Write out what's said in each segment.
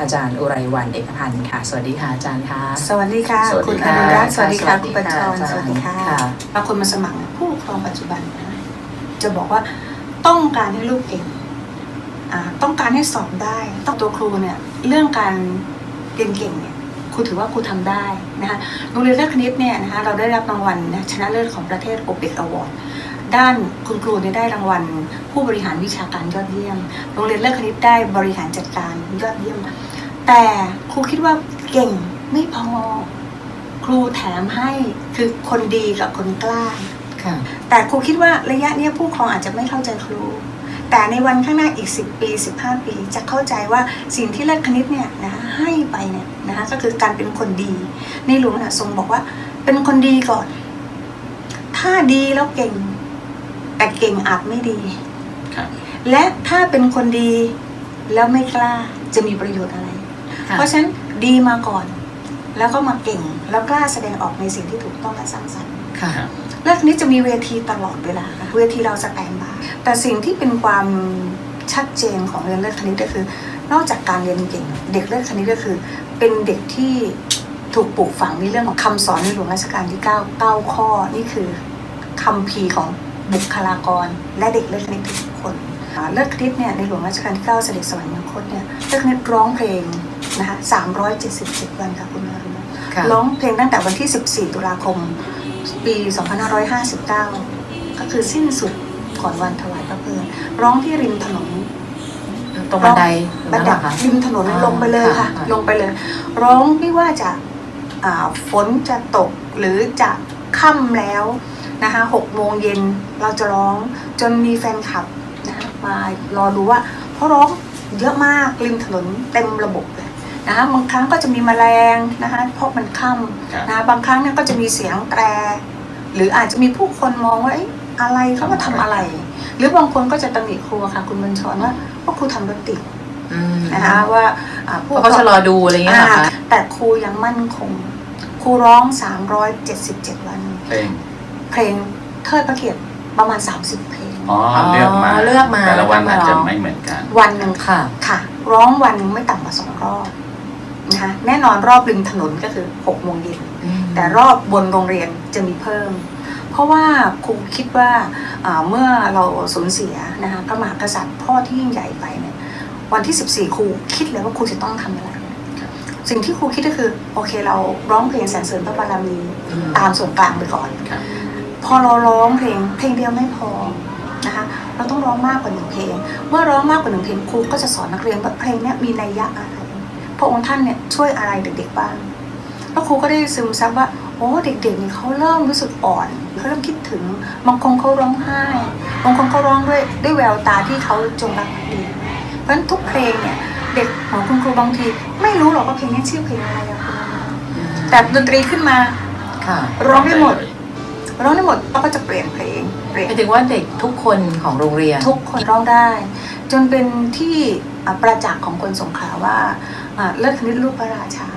อาจารย์อุไรวันเอกพันธ์ค่ะ สวัสดีค่ะอาจารย์ค่ะ สวัสดีค่ะ สวัสดีคุณอค่ะนุรักษ์สวัสดีค่ะสวัสดีคุณปัญจรค่ะสวัสดีค่ะค่ะ บางคนมาสมัครผู้ปกครองปัจจุบันนะจะบอกว่าต้องการให้ลูกเก่งอ่าต้องการให้สอบได้ต้องตัวครูเนี่ยเรื่องการเรียนเก่งเนี่ยครูถือว่าครูทำได้นะคะโรงเรียนเลือดคณิตเนี่ยนะคะเราได้รับรางวัลนะชนะเลิศของประเทศโอเปกอวอร์ดด้านคุณครูเนี่ยได้รางวัล ผู้บริหารวิชาการยอดเยี่ยม โรงเรียนเลือดคณิตได้บริหารจัดการยอดเยี่ยม แต่ครูคิดว่าเก่งไม่พอ ครูแถมให้คือคนดีกับคนกล้า ค่ะ แต่ครูคิดว่าระยะเนี้ยผู้ปกครองอาจจะไม่เข้าใจครู แต่ในวันข้างหน้าอีก 10 ปี 15 ปี จะเข้าใจว่าสิ่งที่เลิศคณิตเนี่ยนะคะให้ไปเนี่ยนะคะก็คือการเป็นคนดี ในหลวงน่ะทรงบอกว่าเป็นคนดีก่อน ถ้าดีแล้วเก่ง แต่เก่งอาจไม่ดี ครับ และถ้าเป็นคนดีแล้วไม่กล้าจะมีประโยชน์อะไร ค่ะ เพราะฉะนั้นดีมาก่อน แล้วก็มาเก่ง แล้วกล้าแสดงออกในสิ่งที่ถูกต้องและสร้างสรรค์ค่ะเรื่องนี้จะมีเวทีตลอดเวลาค่ะเวทีเราสแตนบายแต่สิ่งที่เป็นความชัดเจนของเรียนเลือดคณิตก็คือ นอกจากการเรียนเก่ง เด็กเลือดคณิตก็คือ เป็นเด็กที่ถูกปลูกฝังในเรื่องของคำสอนในหลวงรัชกาลที่ 9 9 ข้อนี่คือคำพีร์ของบุคลากร และเด็กเลือดคณิตทุกคนอ่าเลือดคณิตเนี่ยในหลวงรัชกาลที่ 9 เสด็จสวรรคตเนี่ยเลือดคณิตร้องเพลง นะคะ377 วันค่ะคุณนรุณค่ะร้องเพลงตั้งแต่วันที่ 14 ตุลาคม ปี 2559 ก็คือสิ้นสุดก่อนวันถวายพระเพลิงร้องที่ริมถนนตรงบันไดบันั่นนไดเหรอคะริมถนนอ่าลงไปเลยค่ะค่ะ ลงไปเลย ร้องไม่ว่าจะอ่าฝนจะตกหรือจะค่ำแล้วนะคะหกโมงเย็นเราจะร้องจนมีแฟนคลับนะคะมารอรู้ว่าเพราะร้องเยอะมากริมถนนเต็มระบบเลย นะคะบางครั้งก็จะมีแมลงนะคะเพราะมันค่ำครับนะคะบางครั้งเนี่ยก็จะมีเสียงแตร หรืออาจจะมีผู้คนมองว่าเอ๊ะอะไรเขามาทำอะไร หรือบางคนก็จะตำหนิครูอะค่ะ คุณบัญชรว่าพวกครูทำรถติดอืมนะคะว่าอ่าเพราะเขาจะรอดูอะไรอย่างเงี้ยเหรอคะอ่าแต่ครูยังมั่นคง ครูร้อง 377 วัน เพลงเพลงเทิดพระเกียรติประมาณ 30 เพลงอ๋อเลือกมาเลือกมาแต่ละวันแล้วก็มาอาจจะร้องไม่เหมือนกัน วันหนึ่งค่ะ ค่ะ ร้องวันหนึ่งไม่ต่ำกว่าสองรอบ นะคะแน่นอนรอบริมถนนก็คือ6โมงเย็นแต่รอบบนโรงเรียนจะมีเพิ่ม เพราะว่าครูคิดว่าอ่าเมื่อเราสูญเสียนะคะพระมหากษัตริย์พ่อที่ยิ่งใหญ่ไปเนี่ยวันที่ 14 ครูคิดเลยว่าครูจะต้องทำอะไรครับสิ่งที่ครูคิดก็คือ โอเคเราร้องเพลงสรรเสริญพระบารมีอืมตามส่วนกลางไปก่อนครับพอเราร้องเพลงเพลงเดียวไม่พอนะคะเราต้องร้องมากกว่าหนึ่งเพลง เมื่อร้องมากกว่าหนึ่งเพลงครูก็จะสอนนักเรียนว่าเพลงเนี้ยมีนัยยะอะไร พระองค์ท่านเนี่ยช่วยอะไรเด็กๆบ้างแล้วครูก็ได้ซึมซับว่าโอ้เด็กๆนี่เขาเริ่มรู้สึกอ่อนเขาเริ่มคิดถึงบางคนเขาร้องไห้บางคนเขาร้องด้วยด้วยแววตาที่เขาจงรักภักดี เพราะฉะนั้นทุกเพลงเนี่ยเด็กของคุณครูบางที ไม่รู้หรอกว่าเพลงนี้ชื่อเพลงอะไรอะคุณแต่ดนตรีขึ้นมาค่ะร้องได้หมดร้องได้หมดเราก็จะเปลี่ยนเพลงเปลี่ยนหมายถึงว่าเด็กทุกคนของโรงเรียน ทุกคนร้องได้ จนเป็นที่อะ ประจักษ์ของคนสงขลาว่าอะเลิศคณิตลูกพระราชา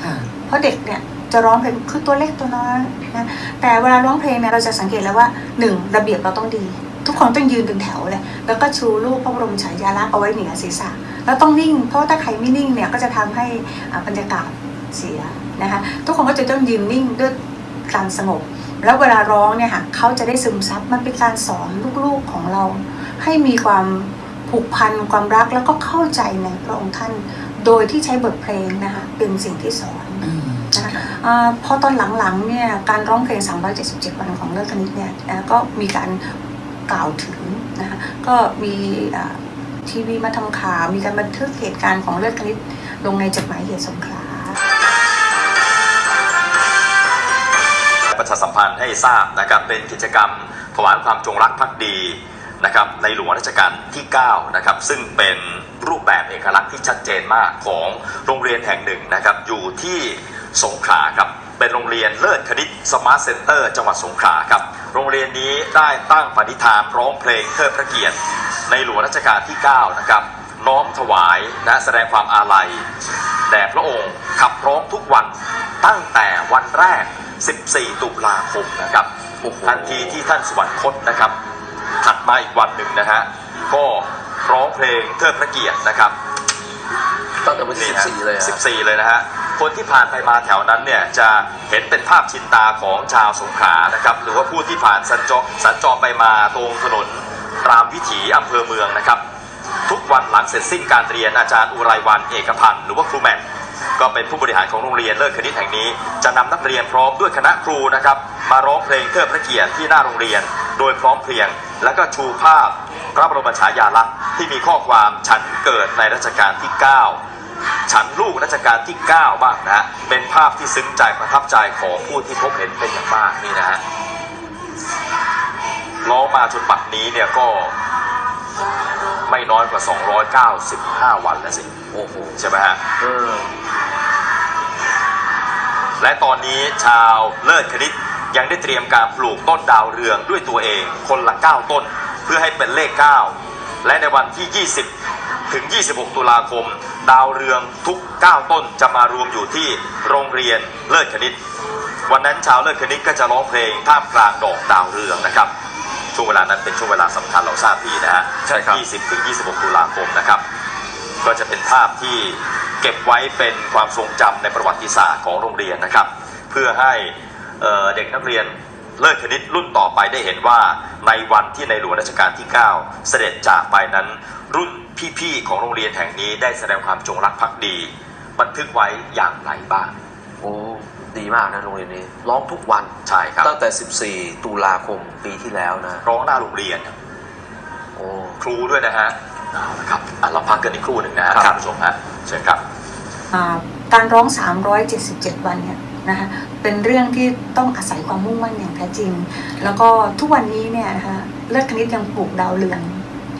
ค่ะเพราะเด็กเนี่ยจะร้องเพลงคือตัวเล็กตัวน้อยนะแต่เวลาร้องเพลงเนี่ยเราจะสังเกตแล้วว่าหนึ่งระเบียบเราต้องดี ทุกคนต้องยืนเป็นแถวเลยแล้วก็ชูรูปพระบรมฉายาลักษณ์เอาไว้เหนือศีรษะแล้วต้องนิ่ง เพราะว่าถ้าใครไม่นิ่งเนี่ยก็จะทำให้อะบรรยากาศเสียนะคะทุกคนก็จะต้องยืนนิ่งด้วยการสงบ แล้วเวลาร้องเนี่ยค่ะเขาจะได้ซึมซับมันเป็นการสอนลูกๆของเรา ให้มีความ ผูกพันความรักแล้วก็เข้าใจในพระองค์ท่าน โดยที่ใช้บทเพลงนะคะเป็นสิ่งที่สอนอืมนะคะอาพอตอนหลังๆเนี่ยการร้องเพลง 377 วันของเลิศคณิตเนี่ยนะก็มีการกล่าวถึงนะคะก็มีอ่าทีวีมาทำข่าวมีการบันทึกเหตุการณ์ของเลิศคณิตลงในจดหมายเหตุสงขลาประชาสัมพันธ์ให้ทราบนะครับเป็นกิจกรรมถวายความจงรักภักดี นะครับในหลวงรัชกาลที่9นะครับซึ่งเป็นรูปแบบเอกลักษณ์ที่ชัดเจนมากของโรงเรียนแห่งหนึ่งนะครับอยู่ที่สงขลาครับเป็นโรงเรียนเลิศคณิตสมาร์ทเซ็นเตอร์จังหวัดสงขลาครับโรงเรียนนี้ได้ตั้งปณิธานร้องเพลงเทิดพระเกียรติ ในหลวงรัชกาลที่ 9 นะครับ น้อมถวายและแสดงความอาลัยแด่พระองค์ขับร้องทุกวันตั้งแต่วันแรก 14 ตุลาคมนะครับทันทีที่ท่านสวรรคตนะครับ ถัดมาอีกวันหนึ่งนะฮะ ก็ร้องเพลงเทิดพระเกียรตินะครับตั้งแต่วันที่นี่ฮะ14เลยฮะ14เลยนะฮะ คนที่ผ่านไปมาแถวนั้นเนี่ยจะเห็นเป็นภาพชินตาของชาวสงขลานะครับ หรือว่าผู้ที่ผ่านสัญจรสัญจรไปมาตรงถนนรามวิถีอำเภอเมืองนะครับ ทุกวันหลังเสร็จสิ้นการเรียนอาจารย์อุไรวันเอกพันธ์หรือว่าครูแม็กก็เป็นผู้บริหารของโรงเรียนเลิศคณิตแห่งนี้ จะนำนักเรียนพร้อมด้วยคณะครูนะครับ มาร้องเพลงเทิดพระเกียรติที่หน้าโรงเรียน โดยพร้อมเพรียง แล้วก็ชูภาพพระบรมฉายาลักษณ์ที่มีข้อความฉันเกิดในรัชกาลที่ 9 ฉันลูกรัชกาลที่ 9 บ้างนะฮะเป็นภาพที่ซึ้งใจประทับใจของผู้ที่พบเห็นเป็นอย่างมากนี่นะฮะล้อมาจนปัดนี้เนี่ยก็ไม่น้อยกว่า 295 วันแล้วสิ โอ้โห ใช่ไหมฮะเออและตอนนี้ชาวเลิศคณิต ยังได้เตรียมการปลูกต้นดาวเรืองด้วยตัวเองคนละ 9 ต้น เพื่อให้เป็นเลข 9 และในวันที่ 20 ถึง 26 ตุลาคม ดาวเรืองทุก 9 ต้นจะมารวมอยู่ที่โรงเรียนเลิศคณิต วันนั้นชาวเลิศคณิตก็จะร้องเพลงท่ามกลางดอกดาวเรืองนะครับช่วงเวลานั้นเป็นช่วงเวลาสำคัญเราทราบดีนะฮะใช่ครับ20 ถึง 26 ตุลาคมนะครับ ก็จะเป็นภาพที่เก็บไว้เป็นความทรงจำในประวัติศาสตร์ของโรงเรียนนะครับ เพื่อให้ เอ่อเด็กนักเรียนเลิศคณิตรุ่นต่อไปได้เห็นว่าในวันที่ในหลวงรัชกาลที่ 9 เสด็จจากไปนั้นรุ่นพี่ๆของโรงเรียนแห่งนี้ได้แสดงความจงรักภักดี บันทึกไว้อย่างไรบ้าง โอ้ดีมากนะโรงเรียนนี้ ร้องทุกวันใช่ครับตั้งแต่ 14 ตุลาคมปีที่แล้วนะร้องหน้าโรงเรียนโอ้ครูด้วยนะฮะเอาละครับอะเราพักกันอีกครู่หนึ่งนะฮะครับท่านผู้ชมฮะเชิญครับอ่าการร้อง 377 วันเนี่ย นะคะเป็นเรื่องที่ต้องอาศัยความมุ่งมั่นอย่างแท้จริง แล้วก็ทุกวันนี้เนี่ยนะคะเลิศคณิตยังปลูกดาวเรือง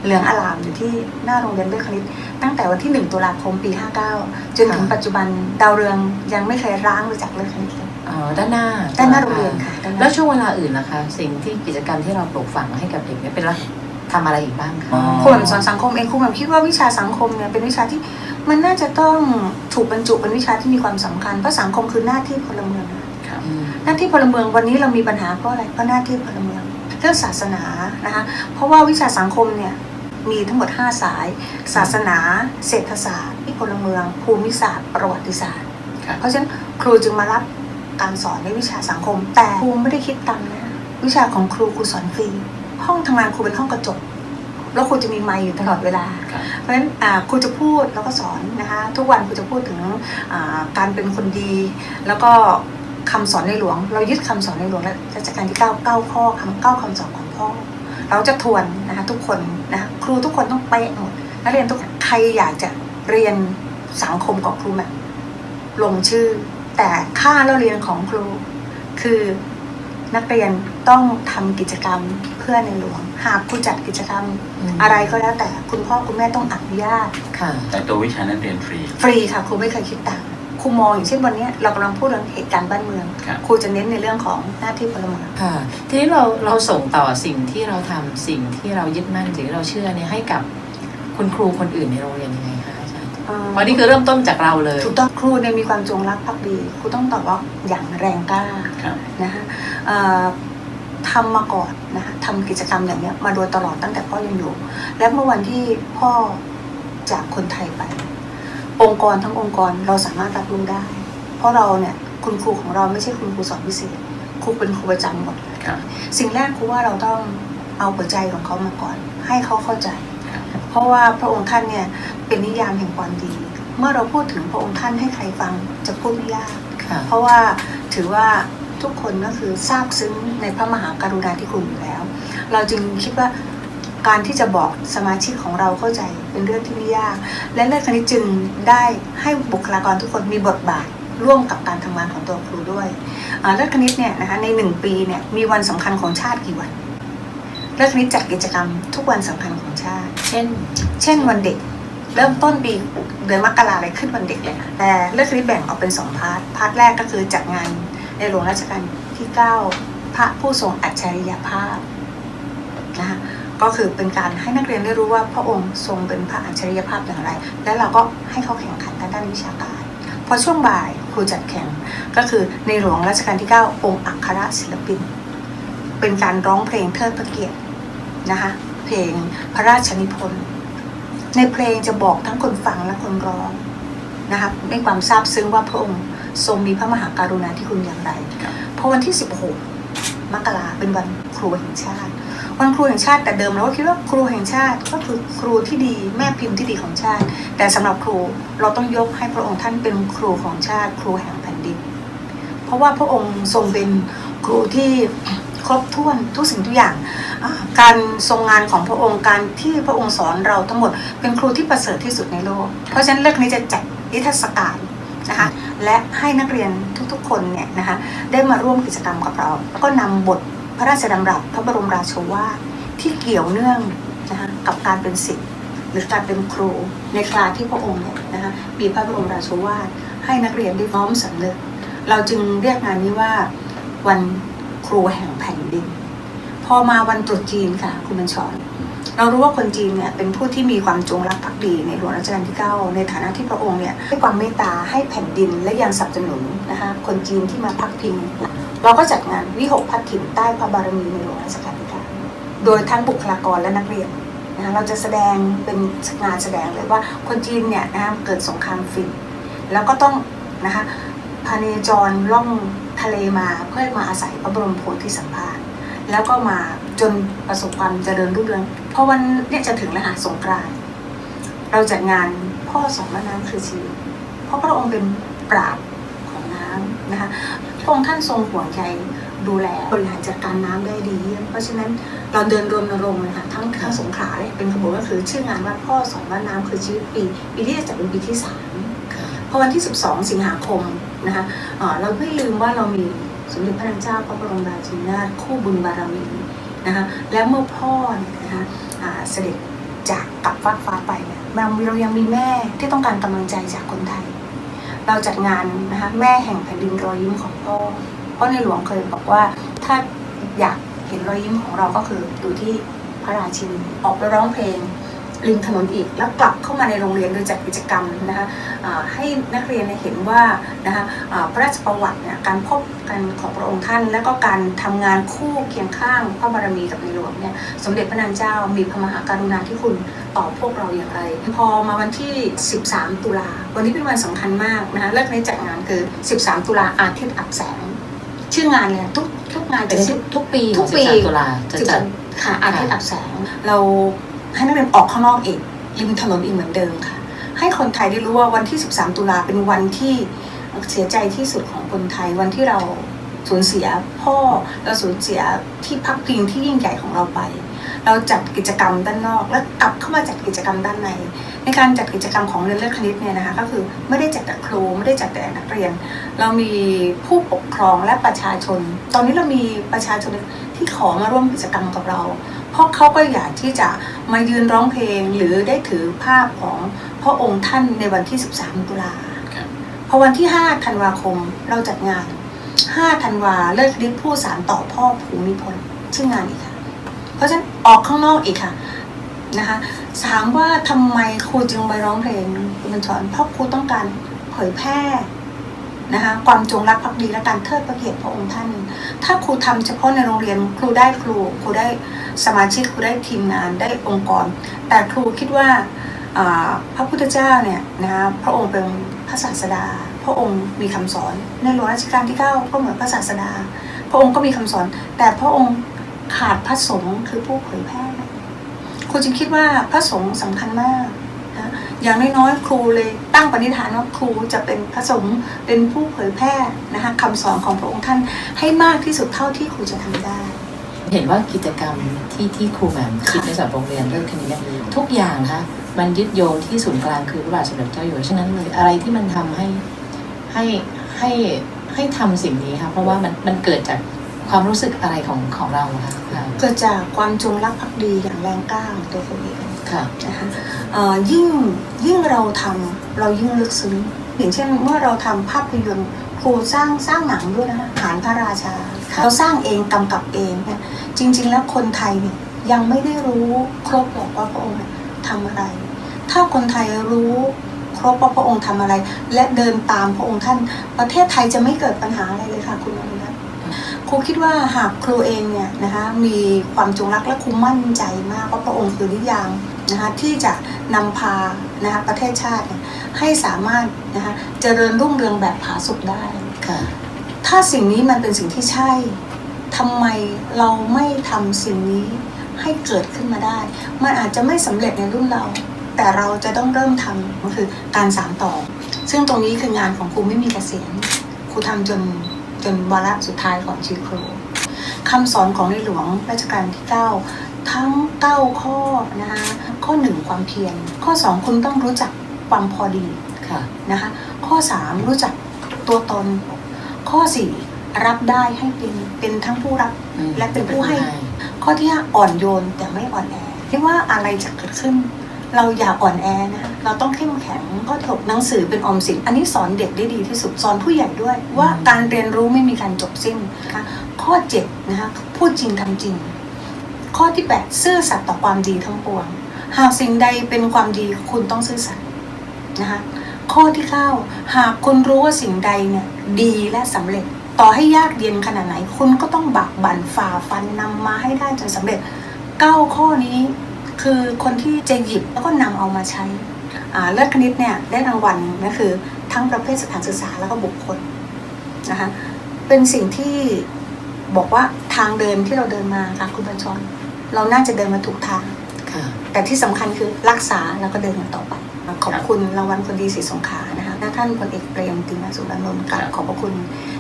เหลืองอลามอยู่ที่หน้าโรงเรียนเลิศคณิต ตั้งแต่วันที่ 1 ตุลาคมปี 59 จนถึงค่ะปัจจุบันดาวเรืองยังไม่เคยร้างไปจากเลิศคณิตเลยอ๋อด้านหน้าด้านหน้าโรงเรียนค่ะด้านหน้าแล้วช่วงเวลาอื่นนะคะ สิ่งที่กิจกรรมที่เราปลูกฝังให้กับเด็กเนี่ยเป็นละทำอะไรอีกบ้างคะครูแหม่มสอนสังคมเองครูแหม่มคิดว่าวิชาสังคมเนี่ยเป็นวิชาที่ มันน่าจะต้องถูกบรรจุเป็นวิชาที่มีความสำคัญเพราะสังคมคือหน้าที่พลเมืองนะอืมหน้าที่พลเมืองวันนี้เรามีปัญหาเพราะอะไรเพราะหน้าที่พลเมืองเรื่องศาสนานะคะเพราะว่าวิชาสังคมเนี่ยมีทั้งหมด 5 สาย ศาสนา เศรษฐศาสตร์ที่พลเมือง ภูมิศาสตร์ ประวัติศาสตร์ครับเพราะฉะนั้นครูจึงมารับการสอนในวิชาสังคม แต่ครูไม่ได้คิดตังค์นะวิชาของครูครูสอนฟรีห้องทำงานครูเป็นห้องกระจก แล้วครูจะมีไมค์อยู่ตลอดเวลา ครับ เพราะฉะนั้นอ่าครูจะพูดแล้วก็สอนนะคะทุกวันครูจะพูดถึงอ่าการเป็นคนดี แล้วก็คำสอนในหลวง เรายึดคำสอนในหลวงและรัชกาลที่เก้าเก้าข้อคำเก้าคำสอนของพ่อเราจะทวนนะคะทุกคนนะคะครูทุกคนต้องเป๊ะหมดนักเรียนทุกคนใครอยากจะเรียนสังคมกับครูแบบลงชื่อ แต่ค่าเล่าเรียนของครูคือ นักเรียนต้องทำกิจกรรมเพื่อในหลวง หากครูจัดกิจกรรมมอะไรก็แล้วแต่คุณพ่อคุณแม่ต้องอนุญาต ค่ะ แต่ตัววิชานั้นเรียนฟรี ฟรีค่ะครูไม่เคยคิดตังค์ครูมองอย่างเช่นวันนี้เรากำลังพูดเรื่องเหตุการณ์บ้านเมืองครับ ครูจะเน้นในเรื่องของหน้าที่พลเมือง ค่ะ ทีนี้เราเราส่งต่อสิ่งที่เราทำสิ่งที่เรายึดมั่นสิ่งที่เราเชื่อเนี่ยให้กับคุณครูคนอื่นในโรงเรียนยังไงคะอาจารย์ เพราะนี่คือเริ่มต้นจากเราเลย ถูกต้องครูเนี่ยมีความจงรักภักดีครูต้องตอบว่าอย่างแรงกล้าครับ นะคะเอ่อทำมาก่อนนะคะทำกิจกรรมอย่างเนี้ยมาโดยตลอดตั้งแต่พ่อยังอยู่ และเมื่อวันที่พ่อจากคนไทยไป องค์กรทั้งองค์กรเราสามารถรับรู้ได้ เพราะเราเนี่ยคุณครูของเราไม่ใช่คุณครูสอนพิเศษครูเป็นครูประจำหมดครับ สิ่งแรกคือว่าเราต้องเอาหัวใจของเขามาก่อน ให้เขาเข้าใจครับ เพราะว่าพระองค์ท่านเนี่ยเป็นนิยามแห่งความดี เมื่อเราพูดถึงพระองค์ท่านให้ใครฟังจะพูดไม่ยากค่ะเพราะว่าถือว่าทุกคนก็คือซาบซึ้งในพระมหากรุณาธิคุณอยู่แล้ว เราจึงคิดว่าการที่จะบอกสมาชิกของเราเข้าใจเป็นเรื่องที่ไม่ยาก และเลิศคณิตจึงได้ให้บุคลากรทุกคนมีบทบาทร่วมกับการทำงานของตัวครูด้วยอ่าเลิศคณิตเนี่ยนะคะในหนึ่งปีเนี่ยมีวันสำคัญของชาติกี่วัน เลิศคณิตจัดกิจกรรมทุกวันสำคัญของชาติ เช่น เช่นวันเด็ก เริ่มต้นปีเดือนมกราเลยขึ้นวันเด็กเลยนะแต่เลือกคลิปแบ่งออกเป็นสองพาร์ท พาร์ทแรกก็คือจัดงานในหลวงรัชกาลที่ 9 พระผู้ทรงอัจฉริยภาพนะคะก็คือเป็นการให้นักเรียนได้รู้ว่าพระองค์ทรงเป็นพระอัจฉริยภาพอย่างไร และเราก็ให้เขาแข่งขันทางด้านวิชาการ พอช่วงบ่ายครูจัดแข่งก็คือในหลวงรัชกาลที่ 9 องค์อัครศิลปิน เป็นการร้องเพลงเทิดพระเกียรติ นะคะเพลงพระราชนิพนธ์ในเพลงจะบอกทั้งคนฟังและคนร้องนะคะในความซาบซึ้งว่าพระองค์ทรงมีพระมหากรุณาธิคุณอย่างไรครับเพราะวันที่ 16 มกราเป็นวันครูแห่งชาติ วันครูแห่งชาติแต่เดิมเราก็คิดว่าครูแห่งชาติก็คือครูที่ดีแม่พิมพ์ที่ดีของชาติ แต่สำหรับครูเราต้องยกให้พระองค์ท่านเป็นครูของชาติ ครูแห่งแผ่นดิน เพราะว่าพระองค์ทรงเป็นครูที่ครบถ้วนทุกสิ่งทุกอย่างอ่า การทรงงานของพระองค์การที่พระองค์สอนเราทั้งหมดเป็นครูที่ประเสริฐที่สุดในโลก เพราะฉะนั้นเรื่องนี้จะจัดนิทรรศการนะคะและให้นักเรียนทุกๆ คนเนี่ยนะคะได้มาร่วมกิจกรรมกับเรา แล้วก็นำบทพระราชดำรัสพระบรมราโชวาทที่เกี่ยวเนื่องนะคะกับการเป็นศิษย์หรือการเป็นครูในคลาที่พระองค์เนี่ยนะคะมีพระบรมราโชวาทให้นักเรียนได้น้อมสำนึกเราจึงเรียกงานนี้ว่าวันครูแห่งแผ่นดิน พอมาวันตรุษจีนค่ะ คุณบัญชร เรารู้ว่าคนจีนเนี่ยเป็นผู้ที่มีความจงรักภักดีในหลวงรัชกาลที่ 9 ในฐานะที่พระองค์เนี่ยให้ความเมตตาให้แผ่นดินและยังสนับสนุนนะคะคนจีนที่มาพักพิงเราก็จัดงานวิหกพัดถิ่นใต้พระบารมีในหลวงรัชกาลที่ 9 โดยทั้งบุคลากรและนักเรียนนะคะเราจะแสดงเป็นงานแสดงเลยว่าคนจีนเนี่ยนะคะเกิดสงครามฟินแล้วก็ต้องนะคะพาเนจรล่องทะเลมาเพื่อมาอาศัยพระบรมโพธิสัมภาร แล้วก็มาจนประสบความเจริญรุ่งเรืองพอวันเนี่ยจะถึงแล้วค่ะสงกรานต์เราจัดงานพ่อสองแม่น้ำคือชีวิตเพราะพระองค์เป็นปราบของน้ำนะคะพระองค์ท่านทรงห่วงใยดูแลบริหารจัดการน้ำได้ดีเยี่ยมเพราะฉะนั้นเราเดินรณรงค์เลยค่ะทั้งทั้งสงขลาเลยเป็นขบวนก็คือชื่องานว่าพ่อสองแม่น้ำคือชีวิตปีปีที่จะจัดเป็นปีที่สามค่ะพอวันที่ 12 สิงหาคมนะคะเอ่อเราไม่ลืมว่าเรามี สมเด็จพระนางเจ้าพระบรมราชินีนาถคู่บุญบารมีนะคะแล้วเมื่อพ่อเนี่ยนะคะเสด็จจากกลับฟากฟ้าไปเนี่ยเราเรายังมีแม่ที่ต้องการกำลังใจจากคนไทย เราจัดงานนะคะแม่แห่งแผ่นดินรอยยิ้มของพ่อเพราะในหลวงเคยบอกว่าถ้าอยากเห็นรอยยิ้มของเราก็คืออยู่ที่พระราชินีออกไปร้องเพลง ริมถนนอีก แล้วกลับเข้ามาในโรงเรียนโดยจัดกิจกรรมนะคะอ่าให้นักเรียนเนี่ยเห็นว่านะคะอ่าพระราชประวัติเนี่ยการพบกันของพระองค์ท่าน และก็การทำงานคู่เคียงข้างพระบารมีกับในหลวงเนี่ยสมเด็จพระนางเจ้ามีพระมหากรุณาธิคุณต่อพวกเราอย่างไร พอมาวันที่ 13 ตุลาวันนี้เป็นวันสำคัญมากนะคะเลิกในจัดงานคือ 13 ตุลาอาทิตย์อับแสงชื่องานเลยทุกทุกงานเป็จะนชื่อทุกปีทุกปีของ13ตุลาจะจัดค่ะอาทิตย์อับแสงเรา ให้นักเรียนออกข้างนอกอีกริมถนนอีกเหมือนเดิมค่ะ ให้คนไทยได้รู้ว่าวันที่ 13 ตุลาเป็นวันที่เสียใจที่สุดของคนไทยวันที่เราสูญเสียพ่อเราสูญเสียที่พักพิงที่ยิ่งใหญ่ของเราไป เราจัดกิจกรรมด้านนอก แล้วกลับเข้ามาจัดกิจกรรมด้านใน ในการจัดกิจกรรมของเรียนเลือกคณิตเนี่ยนะคะก็คือไม่ได้จัดแต่ครูไม่ได้จัดแต่นักเรียน เรามีผู้ปกครองและประชาชน ตอนนี้เรามีประชาชนที่ขอมาร่วมกิจกรรมกับเรา ราะเขาก็อยากที่จะมายืนร้องเพลงหรือได้ถือภาพของพระองค์ท่านในวันที่ 13 ตุลาครับพอวันที่ 5 ธันวาคมเราจัดงาน 5 ธันวาเลิกฤทธิ์ผู้สารต่อพ่อภูมิพลชื่องานอีกค่ะ เพราะฉะนั้นออกข้างนอกอีกค่ะนะคะถามว่าทำไมครูจึงไปร้องเพลงคุณบัญชรเพราะครูต้องการเผยแพร่นะคะความจงรักภักดีและการเทิดพระเกียรติพระองค์ท่าน ถ้าครูทำเฉพาะในโรงเรียนครูได้ครูครูได้ สมาชิกครูได้ทีมงานได้องค์กร แต่ครูคิดว่าพระพุทธเจ้าเนี่ยนะคะพระองค์เป็นพระศาสดา พระองค์มีคำสอนในหลวงรัชกาลที่ 9 ก็เหมือนพระศาสดา พระองค์ก็มีคำสอน แต่พระองค์ขาดพระสงฆ์คือผู้เผยแพร่ครูจึงคิดว่าพระสงฆ์สำคัญมากนะอย่างน้อยๆครูเลยตั้งปณิธานว่าครูจะเป็นพระสงฆ์เป็นผู้เผยแพร่นะคะคำสอนของพระองค์ท่านให้มากที่สุดเท่าที่ครูจะทำได้ เห็นว่ากิจกรรมที่ที่ครูแหม่มคิดในสำหรับโรงเรียนเรื่องคณิตเนี่ยทุกอย่างนะคะมันยึดโยงที่ศูนย์กลางคือพระบาทสมเด็จเจ้าอยู่หัวฉะนั้นเลยอะไรที่มันทำให้ให้ให้ให้ทำสิ่งนี้ค่ะเพราะว่ามันมันเกิดจากความรู้สึกอะไรของของเราอะค่ะค่ะเกิดจากความจงรักภักดีอย่างแรงกล้าของตัวครูเองค่ะนะคะเอ่อยิ่งยิ่งเราทำเรายิ่งลึกซึ้งอย่างเช่นเมื่อเราทำภาพยนตร์ ครูสร้างสร้างหนังด้วยนะหานพระราชาเราสร้างเองกำกับเองเนี่ยจริง ๆ แล้วคนไทยเนี่ยยังไม่ได้รู้ครบหรอกว่าพระองค์ทำอะไร ถ้าคนไทยรู้ครบว่าพระองค์ทำอะไร และเดินตามพระองค์ท่าน ประเทศไทยจะไม่เกิดปัญหาอะไรเลยค่ะคุณอนุรัต ครูคิดว่าหากครูเองเนี่ยนะคะมีความจงรักและครูมั่นใจมากว่าพระองค์คือนิยามนะคะที่จะนำพานะคะประเทศชาติเนี่ยให้สามารถนะคะเจริญรุ่งเรืองแบบผาสุกได้ค่ะถ้าสิ่งนี้มันเป็นสิ่งที่ใช่ทำไมเราไม่ทำสิ่งนี้ให้เกิดขึ้นมาได้ มันอาจจะไม่สำเร็จในรุ่นเรา แต่เราจะต้องเริ่มทำมันคือการสานต่อ ซึ่งตรงนี้คืองานของครูไม่มีเกษียณครูทำจนจ นวาระสุดท้ายของชีวิตครูคำสอนของในหลวงรัชกาลที่ 9 ทั้ง 9 ข้อนะคะข้อ 1 ความเพียรข้อ 2 คุณต้องรู้จักความพอดีค่ะนะคะข้อ 3 รู้จักตัวตน ข้อ 4 รับได้ให้เป็นเป็นทั้งผู้รับอืมและเป็นผู้ให้ ข้อที่ 5 อ่อนโยนแต่ไม่อ่อนแอที่ว่าอะไรจะเกิดขึ้น เราอย่าอ่อนแอนะเราต้องเข้มแข็งข้อที่หกหนังสือเป็นออมสิน อันนี้สอนเด็กได้ดีที่สุดสอนผู้ใหญ่ด้วย ว่าการเรียนรู้ไม่มีการจบสิ้นนะคะข้อ7นะคะพูดจริงทำจริง ข้อที่8ซื่อสัตย์ต่อความดีทั้งปวง หากสิ่งใดเป็นความดีคุณต้องซื่อสัตย์นะคะข้อที่9หากคุณรู้ว่าสิ่งใดเนี่ยดีและสำเร็จต่อให้ยากเย็นขนาดไหน คุณก็ต้องบักบั่นฝ่าฟันนำมาให้ได้จนสำเร็จ 9 ข้อนี้ คือคนที่จะหยิบแล้วก็นำเอามาใช้อ่าเลิศคณิตเนี่ยได้รางวัลนะคือทั้งประเภทสถานศึกษาแล้วก็บุคคลนะคะเป็นสิ่งที่บอกว่าทางเดินที่เราเดินมาค่ะคุณบัญชรเราน่าจะเดินมาถูกทางค่ะแต่ที่สำคัญคือรักษาแล้วก็เดินกันต่อไป ขอบคุณรางวัลคนดีศรีสงขลานะคะท่านพลเอกเปรมตินสุรานนท์กราบขอบพระคุณ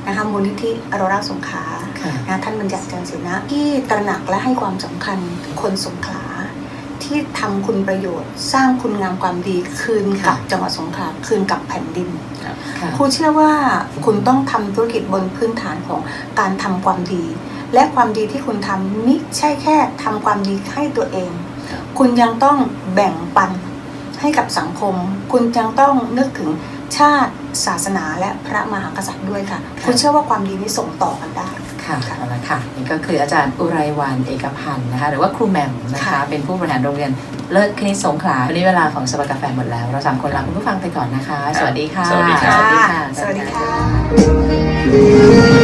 นะคะมูลนิธิอโรรักษ์สงขลาค่ะนะท่านบัญญัติจันทร์เสนะที่ตระหนักและให้ความสำคัญคนสงขลา ที่ทำคุณประโยชน์ สร้างคุณงามความดีคืนกับค่ะจังหวัดสงขลาคืนกับแผ่นดินค่ะครูเชื่อว่าคุณต้องทำธุรกิจบนพื้นฐานของการทำความดี และความดีที่คุณทำมิใช่แค่ทำความดีให้ตัวเองครับคุณยังต้องแบ่งปันให้กับสังคม คุณยังต้องนึกถึงชาติศาสนาและพระมหากษัตริย์ด้วยค่ะ คุณเชื่อว่าความดีนี้ส่งต่อกันได้ ค่ะเอาละค่ะนี่ก็คืออาจารย์อุไรวันเอกพันธ์นะคะหรือว่าครูแหม่มนะคะ ค่ะ เป็นผู้บริหารโรงเรียนเลิศคณิตสงขลาวันนี้เวลาของสปากาแฟหมดแล้ว เราสามคนลาคุณผู้ฟังไปก่อนนะคะ สวัสดีค่ะ สวัสดีครับสวัสดีค่ะ สวัสดีค่ะ